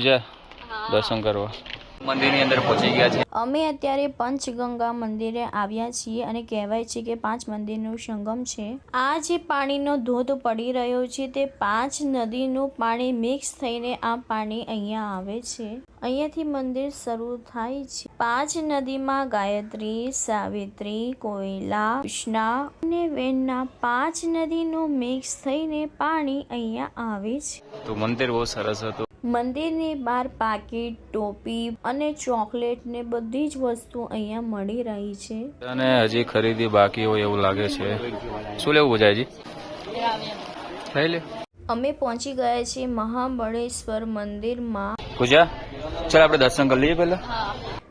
પૂજા દર્શન કરવા. મંદિરની અંદર પહોંચી ગયા છે. અમે અત્યારે પંચગંગા મંદિરે આવ્યા છીએ અને કહેવાય છે કે પાંચ મંદિરનું સંગમ છે. આ જે પાણીનો ધોધ પડી રહ્યો છે તે પાંચ નદીનું પાણી મિક્સ થઈને આ પાણી અહીંયા આવે છે. અહીંયાથી મંદિર શરૂ થાય છે. પાંચ નદીમાં ગાયત્રી સાવિત્રી કોયલા કૃષ્ણા અને વેનના પાંચ નદીનું મિક્સ થઈને પાણી અહીંયા આવે છે. તો મંદિર બહુ સરસ હતું. મંદિરની બહાર પાકીટ ટોપી અને ચોકલેટ ને બધી જ વસ્તુ અહીંયા મળી રહી છે. અને હજી ખરીદી બાકી હોય એવું લાગે છે. શું લેવું પૂજાજી લઈ લે. અમે પહોંચી ગયા છીએ મહાબળેશ્વર મંદિરમાં. પૂજા ચાલ આપણે દર્શન કરી લઈએ પહેલા.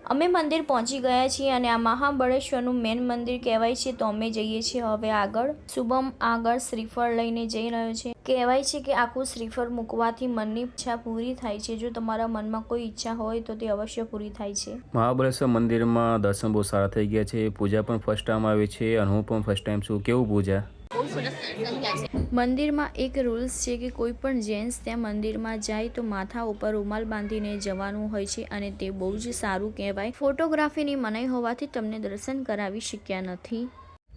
અમે મંદિર પહોંચી ગયા છીએ અને આ મહાબળેશ્વરનું મેન મંદિર કહેવાય છે તો અમે જઈએ છીએ હવે આગળ. શુભમ આગળ શ્રીફળ લઈને જઈ રહ્યો છે. કહેવાય છે કે આખું શ્રીફળ મૂકવાથી મનની ઈચ્છા પૂરી થાય છે. જો તમારા મનમાં કોઈ ઈચ્છા હોય તો તે અવશ્ય પૂરી થાય છે. મહાબળેશ્વર મંદિરમાં દર્શન બહુ સારા થઈ ગયા છે. પૂજા પણ ફર્સ્ટ ટાઈમ આવી છે અને હું પણ ફર્સ્ટ ટાઈમ છું. કેવું પૂજા? મંદિરમાં એક રૂલ્સ છે કે કોઈ પણ જેન્ટ્સ ત્યાં મંદિરમાં જાય તો માથા ઉપર રૂમાલ બાંધીને જવાનું હોય છે અને તે બહુ જ સારું કહેવાય. ફોટોગ્રાફીની મનાઈ હોવાથી તમને દર્શન કરાવી શક્યા નથી.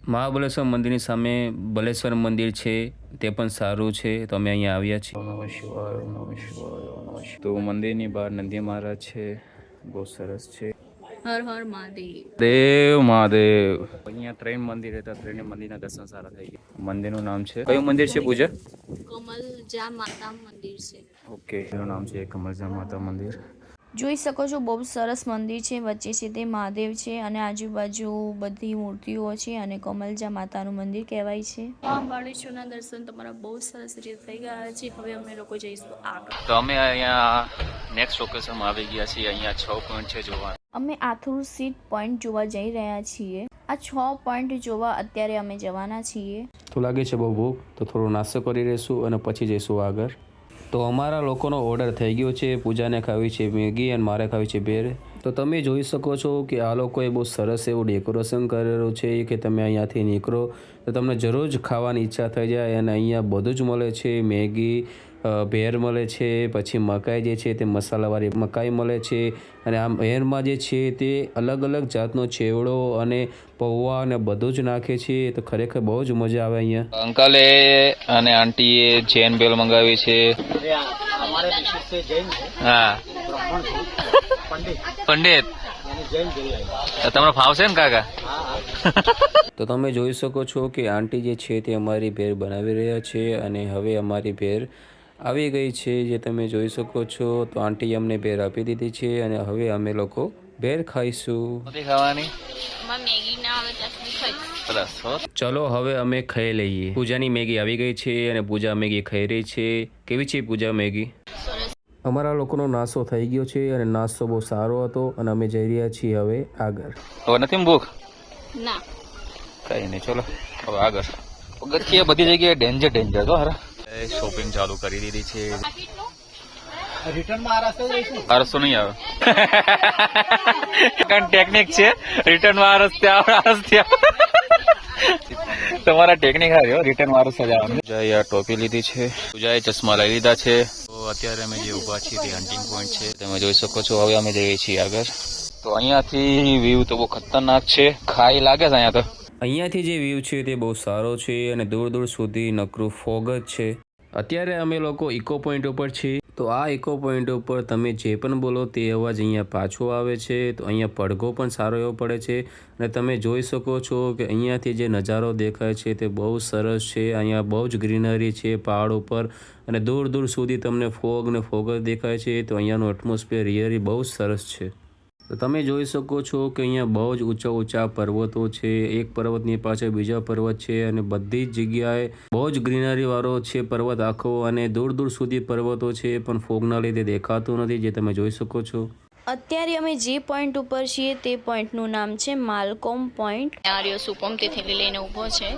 મહાબલેશ્વર મંદિરની સામે બલેશ્વર મંદિર છે તે પણ સારું છે. તો અમે અહીંયા આવ્યા છીએ. તો મંદિરની બહાર નંદી મહારાજ છે. બહુ સરસ છે. હર હર મહાદેવ. દેવ મહાદેવ. અહીંયા ત્રણ મંદિર હતા ત્રણ મંદિરના દર્શન સારા થઈ ગયા. મંદિરનું નામ છે? કયું મંદિર છે પૂજા? કમલ જા માતા મંદિર છે. ઓકે એનું નામ છે કમલજા માતા મંદિર. જોઈ શકો છો બહુ સરસ મંદિર છે વચ્ચે છે તે મહાદેવ છે અને આજુબાજુ બધી મૂર્તિઓ છે અને કમલજા માતાનું મંદિર કહેવાય છે. મહાબળેશ્વરના દર્શન તમારા બહુ સરસ રીતે થઈ ગયા છે. હવે અમે લોકો જઈશું આગળ. તો અમે અહીંયા નેક્સ્ટ લોકેશનમાં આવી ગયા છીએ અહીંયા છ પોઈન્ટ છે જોવા અમે આથુર સીટ પોઈન્ટ જોવા જઈ રહ્યા છીએ. આ છ પોઈન્ટ જોવા અત્યારે અમે જવાના છીએ. તો લાગે છે બહુ ભૂખ, તો થોડો નાસ્તો કરી રહીશું અને પછી જઈશું આગળ. તો અમારા લોકોનો ઓર્ડર થઈ ગયો છે, પૂજાને ખાવી છે મેગી અને મારે ખાવી છે બેર તો તમે જોઈ શકો છો કે આ લોકોએ બહુ સરસ એવું ડેકોરેશન કરેલું છે કે તમે અહીંયાથી નીકળો. તો તમને જરૂર જ ખાવાની ઈચ્છા થઈ જાય અને અહીંયા બધું જ મળે છે, મેગી ભેર મળે છે પછી મકાઈ જે છે તે મસાલાવાળી મકાઈ મળે છે અને આ ભેરમાં જે છે તે અલગ અલગ જાતનો ચેવડો અને પૌવા અને બધું જ નાખે છે તો ખરેખર બહુ જ મજા આવે અહીંયા. અંકલે અને આંટીએ જૈન બેલ મંગાવી છે. હા. પંડિત. તમને ફાવશે ને કાકા? તો તમે જોઈ શકો છો કે આંટી જે છે તે અમારી ભેર બનાવી રહ્યા છે અને હવે અમારી ભેર આવી ગઈ છે જે તમે જોઈ શકો છો. તો આંટીએ અમને ભેર આપી દીધી છે અને હવે અમે લોકો ભેર ખાઈશું. ખાવાની? ચલો હવે અમે ખાઈ લઈએ. પૂજાની મેગી આવી ગઈ છે અને પૂજા મેગી ખાઈ રહી છે. કેવી છે પૂજા મેગી? અમારા લોકોનો નાસ્તો થઈ ગયો છે અને નાસ્તો બહુ સારો હતો અને અમે જઈ રહ્યા છીએ હવે આગળ. હવે નથી ભૂખ? ના. કઈ નહીં ચલો. હવે આગળ. પગથિયે બધી જગ્યાએ ડેન્જર ડેન્જર તો હારા. શોપિંગ ચાલુ કરી દીધી છે. આરસો નહીં આવે. કારણ ટેકનિક છે. રિટર્નમાં આરસ ત્યાં આરસ ત્યાં તમારા ટેકનિક હાર્યો રિટર્નમાં આરસ જ આવે. પૂજાએ આ ટોપી લીધી છે. પૂજાએ ચશ્મા લઈ લીધા છે. તો અત્યારે અમે જે ઊભા છીએ તે હન્ટિંગ પોઈન્ટ છે. તમે જોઈ શકો છો હવે અમે જઈએ છીએ આગળ. તો અહીંયાથી વ્યૂ તો બહુ ખતરનાક છે. ખાઈ લાગે છે અહીંયા તો? અહીંયાથી જે વ્યૂ છે તે બહુ સારો છે અને દૂર દૂર સુધી નકરું ફોગ જ છે. અત્યારે અમે લોકો ઇકો પોઈન્ટ ઉપર છીએ. તો આ ઇકો પોઈન્ટ ઉપર તમે જે પણ બોલો તે અવાજ અહીંયા પાછો આવે છે. તો અહીંયા પડઘો પણ સારો એવો પડે છે. અને તમે જોઈ શકો છો કે અહીંયાથી જે નજારો દેખાય છે તે બહુ સરસ છે. અહીંયા બહુ જ ગ્રીનરી છે પહાડ ઉપર. અને દૂર દૂર સુધી તમને ફોગ ને ફોગ દેખાય છે. તો અહીંયાનું એટમોસ્ફિયર રિયરી બહુ સરસ છે. તો તમે જોઈ શકો છો કે અહીંયા બહુ જ ઊંચા ઊંચા પર્વતો છે. એક પર્વતની પાછળ બીજા પર્વત છે અને બધી જ જગ્યાએ બહુ જ ગ્રીનરી વાળો છે પર્વત આખો અને દૂર દૂર સુધી પર્વતો છે પણ ફોગના લીધે દેખાતું નથી જે તમે જોઈ શકો છો. અત્યારે અમે જે પોઈન્ટ ઉપર છીએ તે પોઈન્ટનું નામ છે માલકોમ પોઈન્ટ આર્યો સુપમ તેથી લઈને ઊભો છે.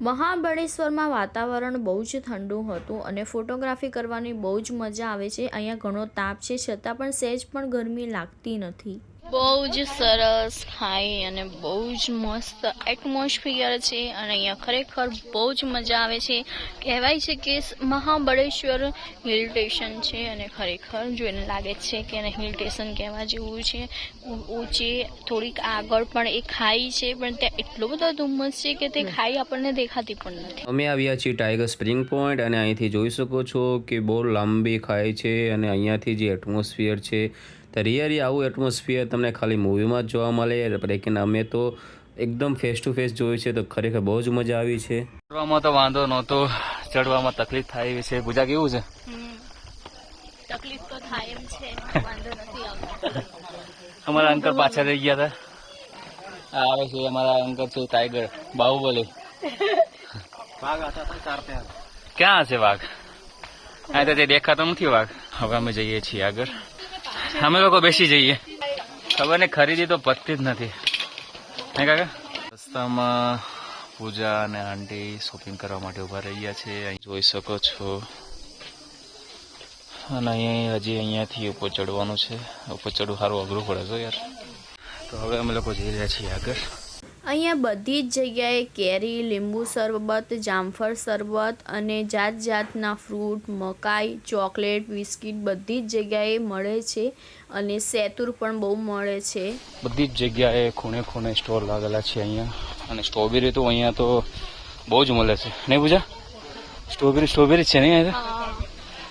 મહાબળેશ્વરમાં વાતાવરણ બહુ જ ઠંડુ હતું અને ફોટોગ્રાફી કરવાની બહુ જ મજા આવે છે. અહીંયા ઘણો તાપ છે, છતાં પણ સહેજ પણ ગરમી લાગતી નથી. બહુ જ સરસ ખાઈ અને બહુ જ મસ્ત એટમોસ્ફિયર છે અને અહીંયા ખરેખર બહુ જ મજા આવે છે. કહેવાય છે કે મહાબળેશ્વર હિલ સ્ટેશન છે અને ખરેખર જોઈને લાગે છે કે એને હિલ સ્ટેશન કહેવા જેવું છે. ઊંચે થોડીક આગળ પણ એ ખાઈ છે પણ ત્યાં એટલો બધો ધુમ્મસ છે કે તે ખાઈ આપણને દેખાતી પણ નથી. અમે આવ્યા છીએ ટાઈગર સ્પ્રિંગ પોઈન્ટ અને અહીંથી જોઈ શકો છો કે બહુ લાંબી ખાઈ છે અને અહીંયાથી જે એટમોસ્ફિયર છે તો રિયલી આવું એટમોસ્ફિયર તમને ખાલી મૂવીમાં જ જોવા મળે લેકિન અમે તો એકદમ ફેસ ટુ ફેસ જોયું છે તો ખરેખર બહુ જ મજા આવી છે. ચડવામાં તો વાંધો નહોતો. ચડવામાં તકલીફ થાય એવી છે. પૂજા કેવું છે? તકલીફ તો થાય એમ છે. વાંધો નથી આવતો. અમારા અંકલ પાછા રહી ગયા હતા. આવે છે. અમારા અંકલ છે ટાઈગર બાહુબલી ક્યાં હશે વાઘ? આ તો તે દેખાતો નથી વાઘ. હવે અમે જઈએ છીએ આગળ. અમે લોકો બેસી જઈએ. ખબર ને ખરીદી તો પતતી જ નથી. હે કાકા? રસ્તામાં પૂજા અને આંટી શોપિંગ કરવા માટે ઊભા રહી ગયા છે. અહીં જોઈ શકો છો. અને અહીંયા હજી અહીંયાથી ઉપર ચડવાનું છે. ઉપર ચડવું સારું અઘરું પડે છે યાર. તો હવે અમે લોકો જઈ રહ્યા છીએ આગળ. અહીંયા બધી જ જગ્યાએ કેરી લીંબુ શરબત જામફળ શરબત અને જાત જાતના ફ્રૂટ મકાઈ ચોકલેટ બિસ્કિટ બધી જ જગ્યાએ મળે છે અને સેતુર પણ બહુ મળે છે. બધી જ જગ્યાએ ખૂણે ખૂણે સ્ટોર લાગેલા છે અહીંયા અને સ્ટ્રોબેરી તો અહીંયા તો બહુ જ મળે છે. નહીં પૂજા? સ્ટ્રોબેરી સ્ટ્રોબેરી છે નહીં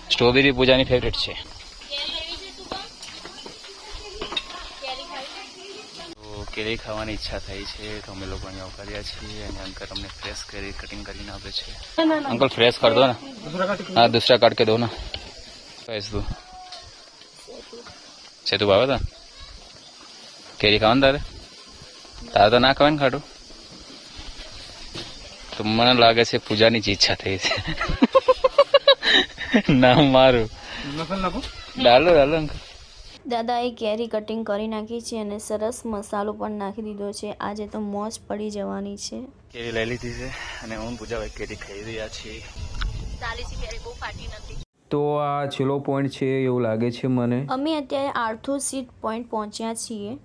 સ્ટ્રોબેરી પૂજાની ફેવરેટ છે. કેરી ખાવાની ઈચ્છા થઈ છે તો અમે લોકો અહીંયા ઉકાળ્યા છીએ અને અંકલ અમને ફ્રેશ કરી કટિંગ કરીને આપે છે. અંકલ ફ્રેશ કર દો ને. હા દૂસરા કાઢ કે દો ને. ફ્રેશ તું છે તું ભાવે તા? કેરી ખાવાનું તારે? તારે તો ના ખાવાનું ખાડું તો મને લાગે છે પૂજાની જ ઈચ્છા થઈ છે. ના મારું. ડાલો ડાલો અંકલ. દાદાએ કેરી કટિંગ કરી નાખી છે અને સરસ મસાલો પણ નાખી દીધો છે. આજે તો મોજ પડી જવાની છે. કેરી લઈ લીધી છે અને હું પૂજા ભાઈ કેરી ખાઈ રહ્યા છીએ. બહુ ફાટી નથી. તો આ છેલ્લો પોઈન્ટ છે એવું લાગે છે મને. અમે અત્યારે આર્થો સીટ પોઈન્ટ પહોંચ્યા છીએ.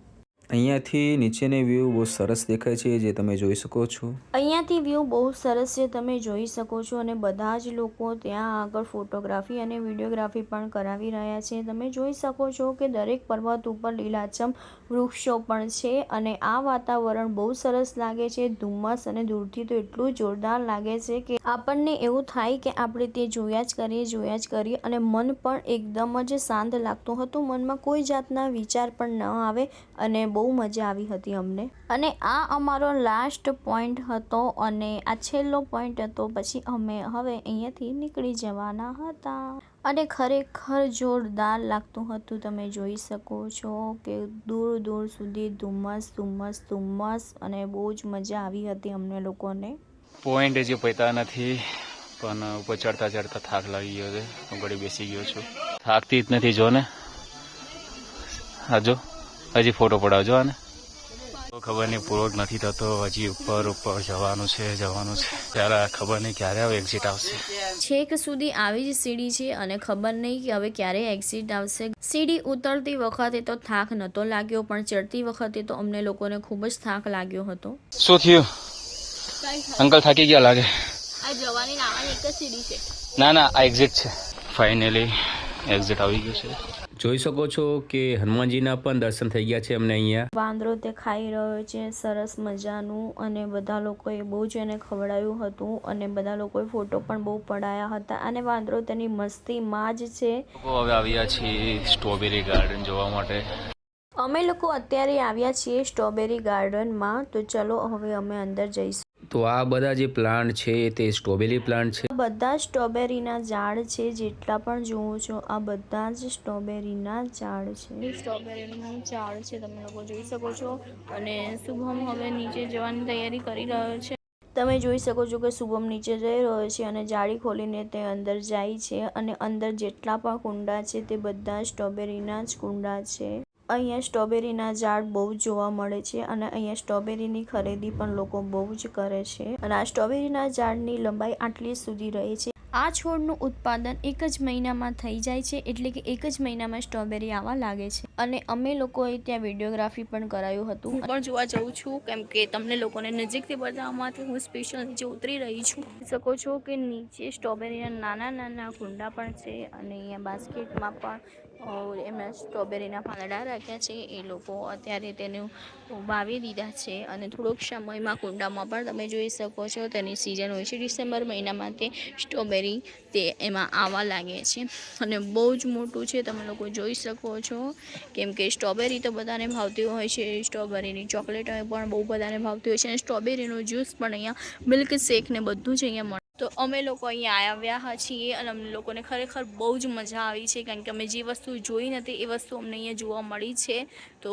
અહીંયાથી નીચેની વ્યૂ બહુ સરસ દેખાય છે જે તમે જોઈ શકો છો. અહીંયાથી વ્યૂ બહુ સરસ છે, તમે જોઈ શકો છો અને બધા જ લોકો ત્યાં આગળ ફોટોગ્રાફી અને વિડીયોગ્રાફી પણ કરાવી રહ્યા છે. તમે જોઈ શકો છો કે દરેક પર્વત ઉપર લીલાછમ વૃક્ષો પણ છે અને આ વાતાવરણ બહુ સરસ લાગે છે. ધુમ્મસ અને દૂરથી તો એટલું જોરદાર લાગે છે કે આપણને એવું થાય કે આપણે તે જોયા જ કરીએ, જોયા જ કરીએ અને મન પણ એકદમ જ શાંત લાગતું હતું. મનમાં કોઈ જાતના વિચાર પણ ન આવે અને બહુ મજા આવી હતી અમને. અને આ અમારો લાસ્ટ પોઈન્ટ હતો અને આ છેલ્લો પોઈન્ટ હતો. પછી અમે હવે અહીંયાથી નીકળી જવાના હતા. અને ખરેખર જોરદાર લાગતું હતું. તમે જોઈ શકો છો કે દૂર દૂર સુધી ધુમ્મસ ધુમ્મસ ધુમ્મસ અને બહુ જ મજા આવી હતી અમને લોકોને. પોઈન્ટ હજી પૈતા નથી, પણ ઉપર ચડતા ચડતા થાક લાગી ગયો છે. હું ઘડી બેસી ગયો છું. થાકતી જ નથી જો ને હાજો હજી ફોટો પડાવજો આને. ખબર નહીં પૂરો નથી થતો. હજી ઉપર ઉપર જવાનું છે જવાનું છે. ત્યારે ખબર નહીં ક્યારે હવે એક્ઝિટ આવશે. છેક સુધી આવી જ સીડી છે અને ખબર નહીં કે હવે ક્યારે એક્ઝિટ આવશે. સીડી ઉતરતી વખતે તો થાક નતો લાગ્યો પણ ચડતી વખતે તો અમને લોકોને ખૂબ જ થાક લાગ્યો હતો. શું થયું? અંકલ થાકી ગયા લાગે. આ જવાની નાવાની એક જ સીડી છે. ના ના આ એક્ઝિટ છે. ફાઇનલી એક્ઝિટ આવી ગયું છે. જોઈ શકો છો કે હનુમાનજીના પણ દર્શન થઈ ગયા છે અમને અહીંયા. વાંદરો તે ખાઈ રહ્યો છે સરસ મજાનું અને બધા લોકોએ બહુ જ એને ખવડાવ્યું હતું અને બધા લોકોએ ફોટો પણ બહુ પડાયા હતા અને વાંદરો તેની મસ્તીમાં જ છે. હવે આવ્યા છીએ સ્ટ્રોબેરી ગાર્ડન જોવા માટે. અમે લોકો અત્યારે આવ્યા છીએ સ્ટ્રોબેરી ગાર્ડનમાં તો ચલો હવે અમે અંદર જઈશું. તો આ બધા જે પ્લાન્ટ છે તે સ્ટ્રોબેરી પ્લાન્ટ છે? આ બધા સ્ટ્રોબેરીના ઝાડ છે જેટલા પણ જોવો છો આ બધા જ સ્ટ્રોબેરીના ઝાડ છે. સ્ટ્રોબેરીનું ઝાડ છે તમે લોકો જોઈ શકો છો. અને શુભમ હવે નીચે જવાની તૈયારી કરી રહ્યો છે. તમે જોઈ શકો છો કે શુભમ નીચે જઈ રહ્યો છે અને જાળી ખોલીને તે અંદર જાય છે અને અંદર જેટલા પણ કુંડા છે તે બધા સ્ટ્રોબેરીના જ કુંડા છે. અહીંયા સ્ટ્રોબેરીના ઝાડ બહુ જોવા મળે છે અને અહીંયા સ્ટ્રોબેરીની ખરીદી પણ લોકો બહુ જ કરે છે. અને આ સ્ટ્રોબેરીના ઝાડની લંબાઈ આટલી સુધી રહે છે. આ છોડનું ઉત્પાદન એક જ મહિનામાં થઈ જાય છે એટલે કે એક જ મહિનામાં સ્ટ્રોબેરી આવવા લાગે છે. અને અમે લોકોએ ત્યાં વિડીયોગ્રાફી પણ કરાયું હતું. હું પણ જોવા જઉં છું કેમ કે તમને લોકોને નજીકથી બતાવવા માટે હું સ્પેશિયલ નીચે ઉતરી રહી છું. શકો છો કે નીચે સ્ટ્રોબેરીના નાના નાના કુંડા પણ છે અને અહીંયા બાસ્કેટમાં પણ અ, એમના સ્ટ્રોબેરીના પાંદડા રાખ્યા છે. એ લોકો અત્યારે તેને વાવી દીધા છે અને થોડોક સમયમાં કુંડામાં પણ તમે જોઈ શકો છો તેની સિઝન હોય છે ડિસેમ્બર મહિનામાં તે સ્ટ્રોબેરી તે એમાં આવવા લાગે છે. અને બહુ જ મોટું છે તમે લોકો જોઈ શકો છો. કેમ કે સ્ટ્રોબેરી તો બધાને ભાવતી હોય છે સ્ટ્રોબેરીની ચોકલેટ પણ બહુ બધાને ભાવતી હોય છે અને સ્ટ્રોબેરીનો જ્યુસ પણ અહીંયા મિલ્ક શેક ને બધું જ અહીંયા તો અમે લોકો અહીંયા આવ્યા છીએ અને અમને લોકોને ખરેખર બહુ જ મજા આવી છે, કારણ કે અમે જે વસ્તુ જોઈ નથી એ વસ્તુ અમને અહીંયા જોવા મળી છે. તો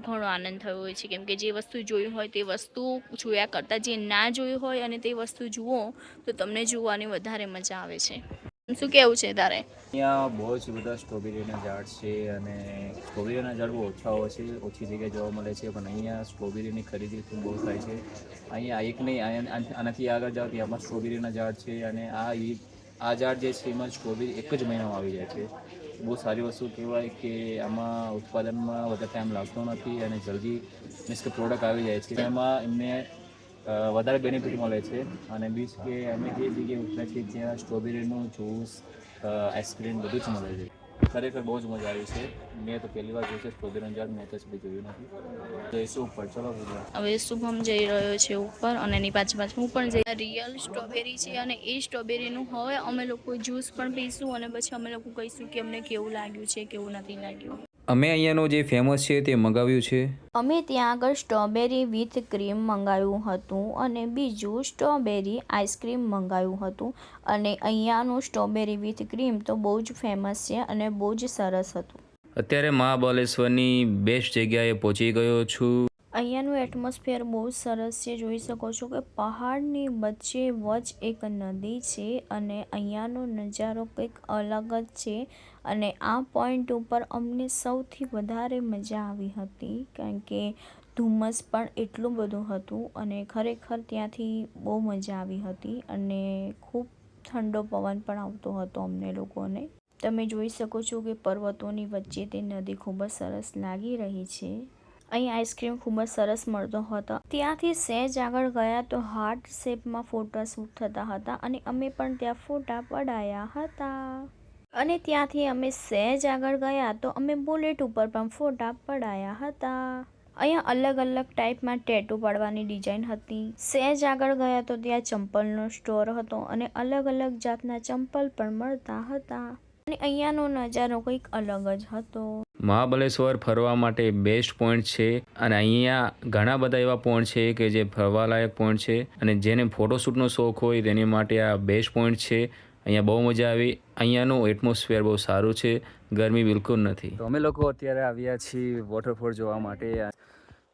ઘણો આનંદ થયો હોય છે, કેમ કે જે વસ્તુ જોઈ હોય તે વસ્તુ જોયા કરતાં જે ના જોયું હોય અને તે વસ્તુ જુઓ, તો તમને જોવાની વધારે મજા આવે છે. શું કેવું છે તારે? અહીંયા બહુ જ બધા સ્ટ્રોબેરીના ઝાડ છે અને સ્ટ્રોબેરીના ઝાડ બહુ ઓછા હોય છે, ઓછી જગ્યાએ જોવા મળે છે, પણ અહીંયા સ્ટ્રોબેરીની ખરીદી ખૂબ બહુ થાય છે. અહીંયા એક નહીં આનાથી આગળ જાઓ ત્યાં પણ સ્ટ્રોબેરીના ઝાડ છે અને આ એ આ ઝાડ જે છે એમાં સ્ટ્રોબેરી એક જ મહિનામાં આવી જાય છે. બહુ સારી વસ્તુ કહેવાય કે આમાં ઉત્પાદનમાં વધારે ટાઈમ લાગતો નથી અને જલ્દી મીન્સ કે પ્રોડક્ટ આવી જાય છે. એમાં એમને વધારે બેનિફિટ મળે છે. અને બીજ કે અમે જે જગ્યાએ ઉતર્યા છીએ જ્યાં સ્ટ્રોબેરીનું જ્યુસ આઈસ્ક્રીમ બધું જ મળે છે. ખરેખર બહુ જ મજા આવી છે. મેં તો પહેલી વાર જોયું છે સ્ટ્રોબેરીનું ઝાડ મેં તો સુધી જોયું નથી. તો એ શું ઉપર? ચલો હવે શુભમ જઈ રહ્યો છે ઉપર અને એની પાછળ પાછળ હું પણ જઈ રિયલ સ્ટ્રોબેરી છે અને એ સ્ટ્રોબેરીનું હવે અમે લોકો જ્યુસ પણ પીશું અને પછી અમે લોકો કહીશું કે અમને કેવું લાગ્યું છે, કેવું નથી લાગ્યું. અમે અહીંયાનું જે ફેમસ છે તે મંગાવ્યું છે? અમે ત્યાં આગળ સ્ટ્રોબેરી વિથ ક્રીમ મંગાવ્યું હતું અને બીજું સ્ટ્રોબેરી આઈસ્ક્રીમ મંગાવ્યું હતું. અને અહીંયાનું સ્ટ્રોબેરી વિથ ક્રીમ તો બહુ જ ફેમસ છે અને બહુ જ સરસ હતું. અત્યારે મહાબલેશ્વરની બેસ્ટ જગ્યાએ પહોંચી ગયો છું. અહીંયાનું એટમોસ્ફિયર બહુ સરસ છે. જોઈ શકો છો કે પહાડની વચ્ચે વચ એક નદી છે અને અહીંયાનો નજારો કંઈક અલગ જ છે. અને આ પોઈન્ટ ઉપર અમને સૌથી વધારે મજા આવી હતી, કારણ કે ધુમ્મસ પણ એટલું બધું હતું અને ખરેખર ત્યાંથી બહુ મજા આવી હતી અને ખૂબ ઠંડો પવન પણ આવતો હતો અમને લોકોને. તમે જોઈ શકો છો કે પર્વતોની વચ્ચે તે નદી ખૂબ જ સરસ લાગી રહી છે. અહીં આઈસ્ક્રીમ ખૂબ જ સરસ મળતો હતો. ત્યાંથી સહેજ આગળ ગયા તો હાર્ટ શેપમાં ફોટા શૂટ થતા હતા અને અમે પણ ત્યાં ફોટા પડાયા હતા. અને ત્યાંથી અમે સહેજ આગળ ગયા તો અમે બુલેટ ઉપર પણ ફોટા પડાયા હતા. અહીંયા અલગ અલગ ટાઈપમાં ટેટુ પાડવાની ડિઝાઇન હતી. સહેજ આગળ ગયા તો ત્યાં ચંપલનો સ્ટોર હતો અને અલગ અલગ જાતના ચંપલ પણ મળતા હતા. અને અહીંયાનો નજારો કંઈક અલગ જ હતો. મહાબલેશ્વર ફરવા માટે બેસ્ટ પોઈન્ટ છે અને અહીંયા ઘણા બધા એવા પોઈન્ટ છે કે જે ફરવાલાયક પોઈન્ટ છે અને જેને ફોટોશૂટનો શોખ હોય તેની માટે આ બેસ્ટ પોઈન્ટ છે. અહીંયા બહુ મજા આવી. અહીંયાનું એટમોસ્ફિયર બહુ સારું છે. ગરમી બિલકુલ નથી. તો અમે લોકો અત્યારે આવ્યા છીએ વોટરફોલ જોવા માટે.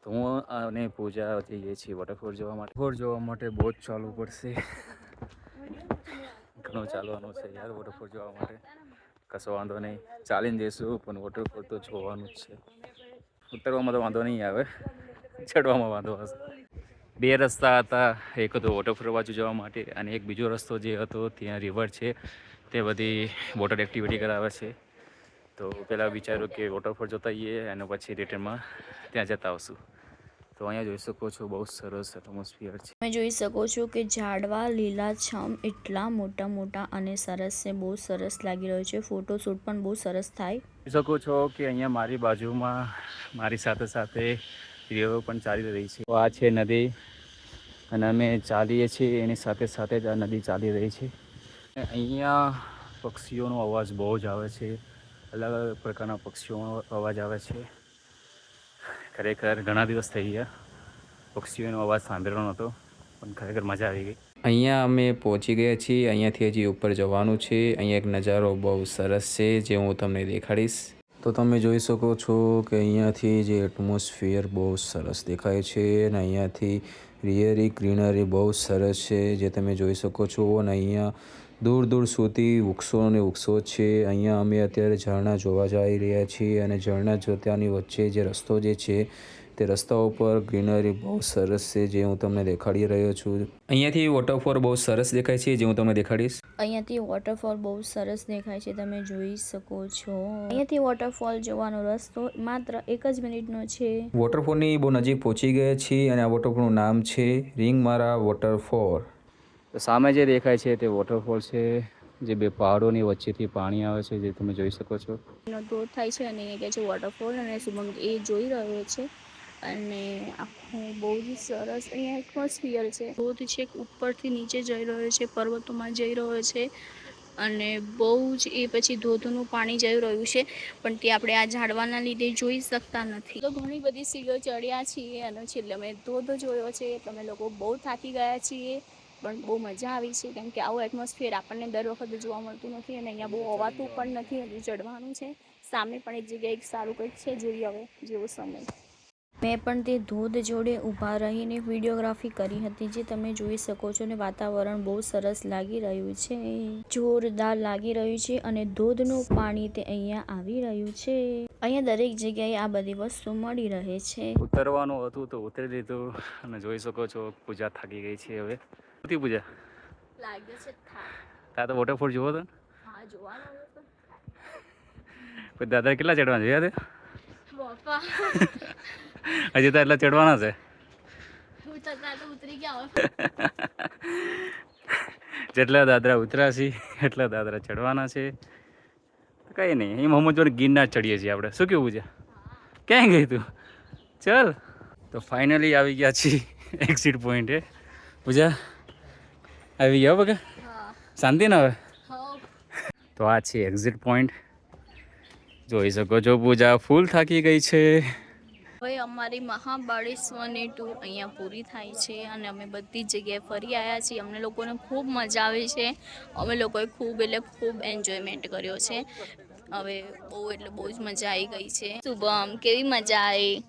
તો હું અને પૂજા જઈએ છીએ વોટરફોલ જોવા માટે. ફોલ જોવા માટે બહુ જ ચાલવું પડશે. ઘણું ચાલવાનું છે યાર વોટરફોલ જોવા માટે. કશો વાંધો નહીં. ચાલીને જઈશું, પણ વોટરફોલ તો જોવાનું જ છે. ઉતરવામાં તો વાંધો નહીં આવે. ચડવામાં વાંધો હશે. બે રસ્તા હતા. એક હતો વોટરફોલ બાજુ જવા માટે અને એક બીજો રસ્તો જે હતો ત્યાં રિવર છે તે બધી વોટર એક્ટિવિટી કરાવે છે. તો પહેલાં વિચાર્યું કે વોટરફોલ જતા આવીએ અને પછી રિટર્નમાં ત્યાં જતા આવશું. તો અહીંયા જોઈ શકો છો બહુ સરસ એટમોસ્ફિયર છે. તમે જોઈ શકો છો કે ઝાડવા લીલાછમ એટલા મોટા મોટા અને સરસ છે બહુ સરસ લાગી રહ્યો છે. ફોટોશૂટ પણ બહુ સરસ થાય. જોઈ શકો છો કે અહીંયા મારી બાજુમાં મારી સાથે સાથે રિવર પણ ચાલી રહી છે. આ છે નદી અને અમે ચાલીએ છીએ, એની સાથે સાથે જ આ નદી ચાલી રહી છે. અહીંયા પક્ષીઓનો અવાજ બહુ જ આવે છે. અલગ અલગ પ્રકારના પક્ષીઓનો અવાજ આવે છે. ખરેખર ઘણા દિવસ થઈ ગયા પક્ષીઓનો અવાજ સાંભળ્યો નહોતો, પણ ખરેખર મજા આવી ગઈ. અહીંયા અમે પહોંચી ગયા છીએ. અહીંયાથી હજી ઉપર જવાનું છે. અહીંયા એક નજારો બહુ સરસ છે, જે હું તમને દેખાડીશ. તો તમે જોઈ શકો છો કે અહીંયાથી જે એટમોસ્ફિયર બહુ સરસ દેખાય છે અને અહીંયાથી રિયરી ગ્રીનરી બહુ સરસ છે જે તમે જોઈ શકો છો. અને અહીંયા દૂર દૂર સુધી વૃક્ષો અને વૃક્ષો છે. અહીંયા અમે અત્યારે ઝરણા જોવા જઈ રહ્યા છીએ અને ઝરણા જોતાની વચ્ચે જે રસ્તો જે છે તે રસ્તા ઉપર ગ્રીનરી બહુ સરસ છે જે હું તમને દેખાડી રહ્યો છું. અહીંયાથી વોટરફોલ બહુ સરસ દેખાય છે જે હું તમને દેખાડીશ. અહીંયાથી વોટરફોલ બહુ સરસ દેખાય છે તમે જોઈ શકો છો. અહીંયાથી વોટરફોલ જોવાનો રસ્તો માત્ર એક જ મિનિટનો છે. વોટરફોલની બહુ નજીક પહોંચી ગયા છીએ અને આ વોટરફોલનું નામ છે રિંગમારા વોટરફોલ સામે જે દેખાય છે તે વોટરફોલ છે જે બે પહાડોની વચ્ચેથી પાણી આવે છે જે તમે જોઈ શકો છો. એનો ધોધ થાય છે અને અહીંયા કહે છે વોટરફોલ અને સુમંગ એ જોઈ રહ્યો છે. અને આખું બહુ જ સરસ અહીંયા એટમોસ્ફિયર છે. ધોધ છે ઉપરથી નીચે જઈ રહ્યો છે, પર્વતોમાં જઈ રહ્યો છે અને બહુ જ એ પછી ધોધનું પાણી જઈ રહ્યું છે, પણ તે આપણે આ ઝાડવાના લીધે જોઈ શકતા નથી. તો ઘણી બધી સીડીઓ ચડ્યા છીએ અને છેલ્લે અમે ધોધ જોયો છે તમે લોકો બહુ થાકી ગયા છીએ, પણ બહુ મજા આવી છે, કેમ કે આવું એટમોસ્ફિયર આપણને દર વખતે જોવા મળતું નથી અને અહીંયા બહુ અવાતું પણ નથી, હજુ ચડવાનું છે. સામે પણ એક જગ્યાએ એક સારું કંઈક છે, જોઈએ હવે, જેવો સમય. મેં પણ તે ધોધ જોડે ઊભા રહીને વિડીયોગ્રાફી કરી હતી જે તમે જોઈ શકો છો ને વાતાવરણ બહુ સરસ લાગી રહ્યું છે. જોરદાર લાગી રહ્યું છે અને ધોધનું પાણી તે અહીંયા આવી રહ્યું છે. અહીંયા દરેક જગ્યાએ આ બધી વસ્તુ મળી રહે છે. ઉતરવાનું હતું તો ઉતરી લીધું અને જોઈ શકો છો પૂજા થાકી ગઈ છે હવે. હતી પૂજા? લાગે છે તા તો વોટરફોલ જોવો તો હા જોવાનું પછી દાદા કેટલા ચડવાના જોયા તે બાપા. હજી તો એટલા ચડવાના છે. જેટલા દાદરા ઉતરાશી એટલા દાદરા ચડવાના છે. કંઈ નહીં અહીં મોહમ્મદ ગિરનાર ચડીએ છીએ આપણે. શું કેવું છે? ક્યાં ગઈ તું? ચાલ. તો ફાઇનલી આવી ગયા છીએ એક્ઝિટ પોઈન્ટે પૂજા આવી ગયા બગા શાંતિ ને હવે? તો આ છે એક્ઝિટ પોઈન્ટ જોઈ શકો છો પૂજા ફૂલ થાકી ગઈ છે. હવે અમારી મહાબાળેશ્વરની ટૂર અહીંયા પૂરી થાય છે અને અમે બધી જગ્યાએ ફરી આવ્યા છીએ. અમને લોકોને ખૂબ મજા આવે છે. અમે લોકોએ ખૂબ એટલે ખૂબ એન્જોયમેન્ટ કર્યો છે. હવે બહુ એટલે બહુ જ મજા આવી ગઈ છે. શુભમ, કેવી મજા આવી?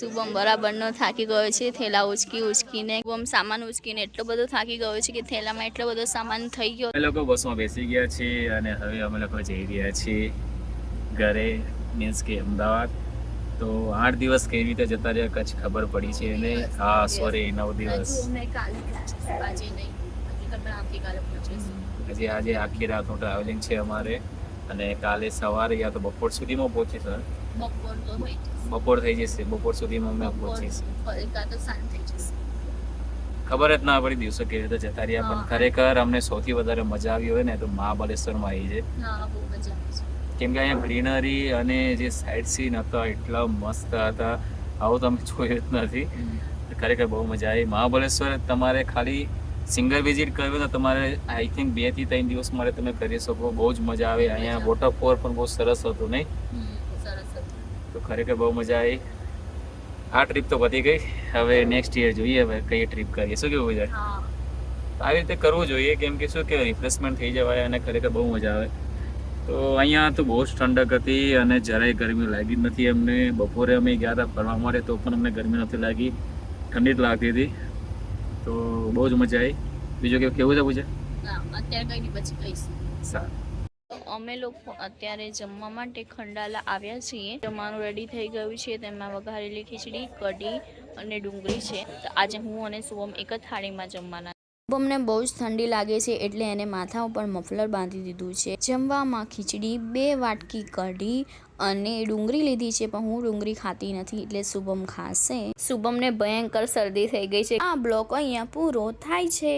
શુભમ બરાબરનો થાકી ગયો છે. થેલા ઉચકી ઉચકીને. શુભમ, સામાન ઉચકીને એટલો બધો થાકી ગયો છે કે થેલામાં એટલો બધો સામાન થઈ ગયો. અમે લોકો બસમાં બેસી ગયા છીએ અને હવે અમે લોકો જઈ રહ્યા છીએ ઘરે. મીન્સ કે અમદાવાદ. તો આઠ દિવસ કેવી રીતે જતા રહ્યા કચ્છ ખબર પડી છે અને હા સોરી નવ દિવસ. આજે આજે આખી રાતનું ટ્રાવેલિંગ છે અમારે અને કાલે સવારે યા તો બપોર સુધીમાં પહોંચી તો બપોર થઈ જશે બપોર સુધીમાં અમે પહોંચીશું. ખબર જ ના પડી દિવસો કેવી રીતે જતા રહ્યા પણ ખરેખર અમને સૌથી વધારે મજા આવી હોય ને તો મહાબલેશ્વરમાં આવે છે. કેમ કે અહીંયા ગ્રીનરી અને જે સાઇડ સીન હતા એટલા મસ્ત હતા. આવું તમે જોયું જ નથી. ખરેખર બહુ મજા આવી. મહાબલેશ્વર તમારે ખાલી સિંગલ વિઝિટ કરવી તો તમારે આઈ થિંક બેથી ત્રણ દિવસ માટે તમે કરી શકો. બહુ જ મજા આવે. અહીંયા વોટરફોલ પણ બહુ સરસ હતું નહીં? તો ખરેખર બહુ મજા આવી. આ ટ્રીપ તો પતી ગઈ. હવે નેક્સ્ટ યર જોઈએ હવે કઈ ટ્રીપ કરીએ. શું કેવું જાય આવી રીતે કરવું જોઈએ. કેમ કે શું કે રિફ્રેશમેન્ટ થઈ જવાય અને ખરેખર બહુ મજા આવે. તો અહીંયા તો બહુ જ ઠંડક હતી અને જરાય ગરમી લાગી નથી અમને. બપોરે અમે ગયા હતા ફરવા માટે તો પણ અમને ગરમી નથી લાગી. ઠંડી જ લાગતી હતી. તો બહુ જ મજા આવી. બીજું કેવું કેવું છે સારું. તો અમે લોકો અત્યારે જમવા માટે ખંડાલા આવ્યા છીએ. જમવાનું રેડી થઈ ગયું છે તેમાં વઘારેલી ખીચડી કઢી અને ડુંગળી છે. તો આજે હું અને શુભમ એક જ થાળીમાં જમવાના શુભમને બહુ જ ઠંડી લાગે છે એટલે એને માથા ઉપર મફલર બાંધી દીધું છે. જમવામાં ખીચડી, બે વાટકી કઢી અને ડુંગળી લીધી છે, પણ હું ડુંગળી ખાતી નથી એટલે શુભમ ખાશે. શુભમને ભયંકર શરદી થઈ ગઈ છે. આ બ્લોક અહીંયા પૂરો થાય છે.